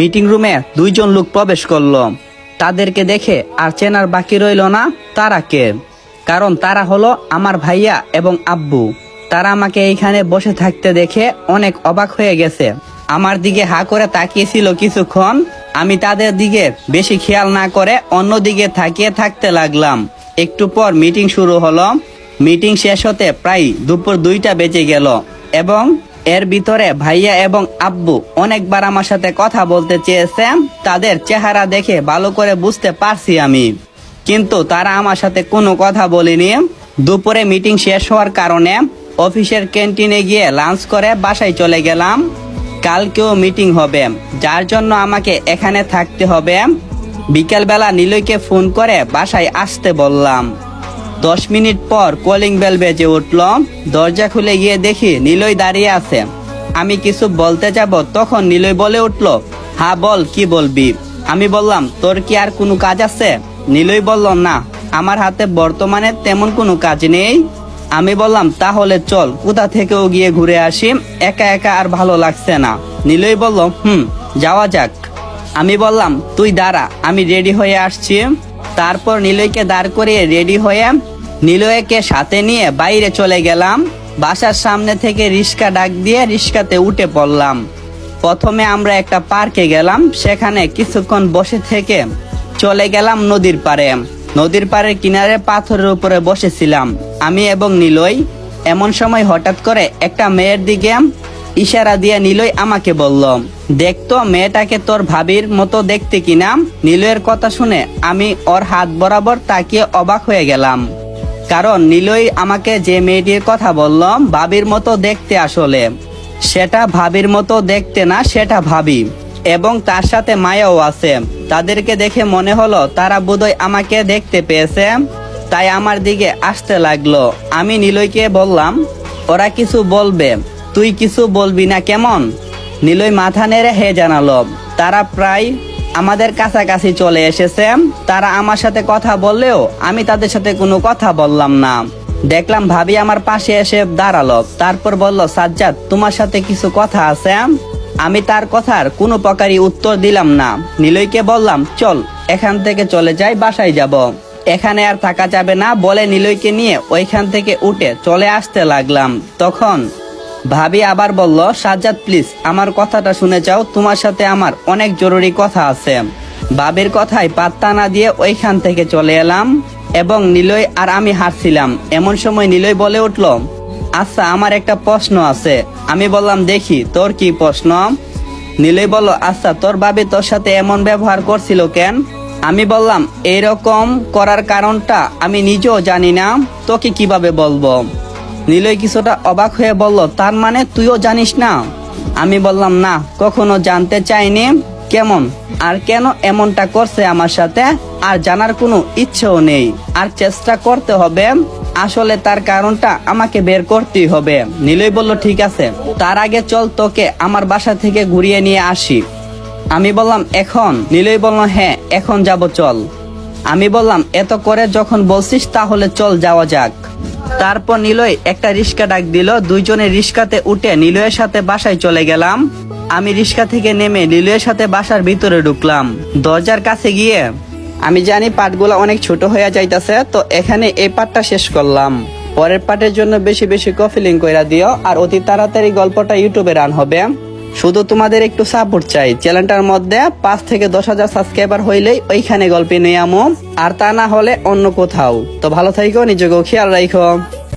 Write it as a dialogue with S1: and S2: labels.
S1: Meeting রুমে দুইজন লোক প্রবেশ করল। তাদেরকে দেখে আর চেনার বাকি রইল না তারা কে কারণ তারা হলো আমার ভাইয়া এবং আব্বু। তারা আমাকে এইখানে বসে থাকতে দেখে অনেক অবাক হয়ে গেছে। আমার দিকে হা করে তাকিয়েছিল কিছুক্ষণ। আমি তাদের দিকে বেশি খেয়াল না করে অন্যদিকে তাকিয়ে থাকতে লাগলাম। একটু পর মিটিং শুরু হলো। মিটিং শেষ হতে প্রায় দুপুর দুইটা বেজে গেল এবং এর ভিতরে ভাইয়া এবং আব্বু অনেকবার আমার সাথে কথা বলতে চেয়েছে তাদের চেহারা দেখে ভালো করে বুঝতে পারছি আমি। কিন্তু তারা আমার সাথে কোনো কথা বলেনি। দুপুরে মিটিং শেষ হওয়ার কারণে অফিসের ক্যান্টিনে গিয়ে লাঞ্চ করে বাসায় চলে গেলাম। কালকেও মিটিং হবে, যার জন্য আমাকে এখানে থাকতে হবে। বিকেলবেলা নিলয়কে ফোন করে বাসায় আসতে বললাম। দশ মিনিট পর কলিং বেল বেজে উঠল। দরজা খুলে গিয়ে দেখি নিলয় দাঁড়িয়ে আছে। আমি কিছু বলতে যাব, তখন নিলয় বলে উঠল হা বল, কি বলবি? আমি বললাম, তোর কি আর কোনো কাজ আছে? নিলয় বলল, না, আমার হাতে বর্তমানে তেমন কোনো কাজ নেই। আমি বললাম, তাহলে চল, কোথা থেকেও গিয়ে ঘুরে আসি? একা একা আর ভালো লাগছে না। নিলয় বলল, হুম, যাওয়া যাক। আমি বললাম, তুই দাঁড়া, আমি রেডি হয়ে আসছি। তারপর নিলয়কে দাঁড় করিয়ে রেডি হয়ে নিলয়কে সাথে নিয়ে বাইরে চলে গেলাম। বাসার সামনে থেকে রিক্সা ডাক দিয়ে রিক্সাতে উঠে পড়লাম। প্রথমে আমরা একটা পার্কে গেলাম, সেখানে কিছুক্ষণ বসে থেকে চলে গেলাম নদীর পাড়ে। নদীর পাড়ের কিনারে পাথরের উপরে বসেছিলাম আমি এবং নিলয়। এমন সময় হঠাৎ করে একটা মেয়ের দিকে ইশারা দিয়ে নিলয় আমাকে বলল দেখতো মেয়েটাকে তোর ভাবির মতো দেখতে কিনা নিলয়ের কথা শুনে আমি ওর হাত বরাবর তাকিয়ে অবাক হয়ে গেলাম। কারণ নিলয় আমাকে যে মেয়েটির কথা বলল, ভাবির মতো দেখতে আসলে। সেটা ভাবির মতো দেখতে না, সেটা ভাবি। এবং তার সাথে মায়াও আছে। তাদেরকে দেখে মনে হলো, তারা বোধহয় আমাকে দেখতে পেয়েছে। তাই আমার দিকে আসতে লাগল। আমি নিলয়কে বললাম, ওরা কিছু বলবে। তুই কিছু বলবি না কেমন? নিলয় মাথা নেড়ে হে জানালো। তারা প্রায় আমাদের কাছাকাছি চলে এসেছে। তারা আমার সাথে কথা বললেও আমি তাদের সাথে কোনো কথা বললাম না। দেখলাম ভাবি আমার পাশে এসে দাঁড়াল। তারপর বলল, সাজ্জাদ, তোমার সাথে কিছু কথা আছে? আমি তার কথার কোনো প্রকারই উত্তর দিলাম না। নিলয়কে বললাম, চল, এখান থেকে চলে যাই, বাসায় যাব। এখানে আর থাকা যাবে না বলে নিলয়কে নিয়ে ওইখান থেকে উঠে চলে আসতে লাগলাম। তখন ভাবি আবার বলল, সাজ্জাদ প্লিজ আমার কথাটা শুনে যাও, তোমার সাথে আমার অনেক জরুরি কথা আছে। ভাবির কথায় পাত্তা না দিয়ে ওইখান থেকে চলে এলাম এবং নিলয় আর আমি হারছিলাম এমন সময় নিলয় বলে উঠল আচ্ছা আমার একটা প্রশ্ন আছে। আমি বললাম, দেখি, তোর কি প্রশ্ন? নিলয় বলল আচ্ছা তোর ভাবি তোর সাথে এমন ব্যবহার করছিল কেন? আমি বললাম, এইরকম করার কারণটা আমি নিজেও জানি না, তোকে কীভাবে বলব? নিলয় কিছুটা অবাক হয়ে বলল, তার মানে তুইও জানিস না? আমি বললাম, না, কখনো জানতে চাইনি। কেমন? আর কেন এমনটা করছে আমার সাথে? আর জানার কোনো ইচ্ছেও নেই। আর চেষ্টা করতে হবে। আসলে তার কারণটা আমাকে বের করতেই হবে। নিলয় বলল, ঠিক আছে। তার আগে চল তোকে আমার বাসা থেকে ঘুরিয়ে নিয়ে আসি। আমি বললাম, এখন? নিলয় বলল হ্যাঁ এখন যাব, চল। আমি বললাম, এত করে যখন বলছিস তাহলে চল, যাওয়া যাক। তারপর নিলয় একটা রিক্সা ডাক দিল। দুইজনে রিক্সাতে উঠে নিলয়ের সাথে বাসায় চলে গেলাম। আমি রিক্সা থেকে নেমে নিলয়ের সাথে বাসার ভিতরে ঢুকলাম। দরজার কাছে গিয়ে, আমি জানি পাটগুলো অনেক ছোট হয়ে যাইতাছে, তো এখানে এই পাটটা শেষ করলাম। পরের পাটের জন্য বেশি বেশি কফিলিং কইরা দিও, আর অতি তাড়াতাড়ি গল্পটা ইউটিউবে রান হবে। শুধু তোমাদের একটু সাপোর্ট চাই। চ্যানেলটার মধ্যে পাঁচ থেকে দশ হাজার সাবস্ক্রাইবার হইলেই ওইখানে গল্পে নিয়ে আমো। আর তা না হলে অন্য কোথাও। তো ভালো থাইকো, নিজেকেও খেয়াল রাখো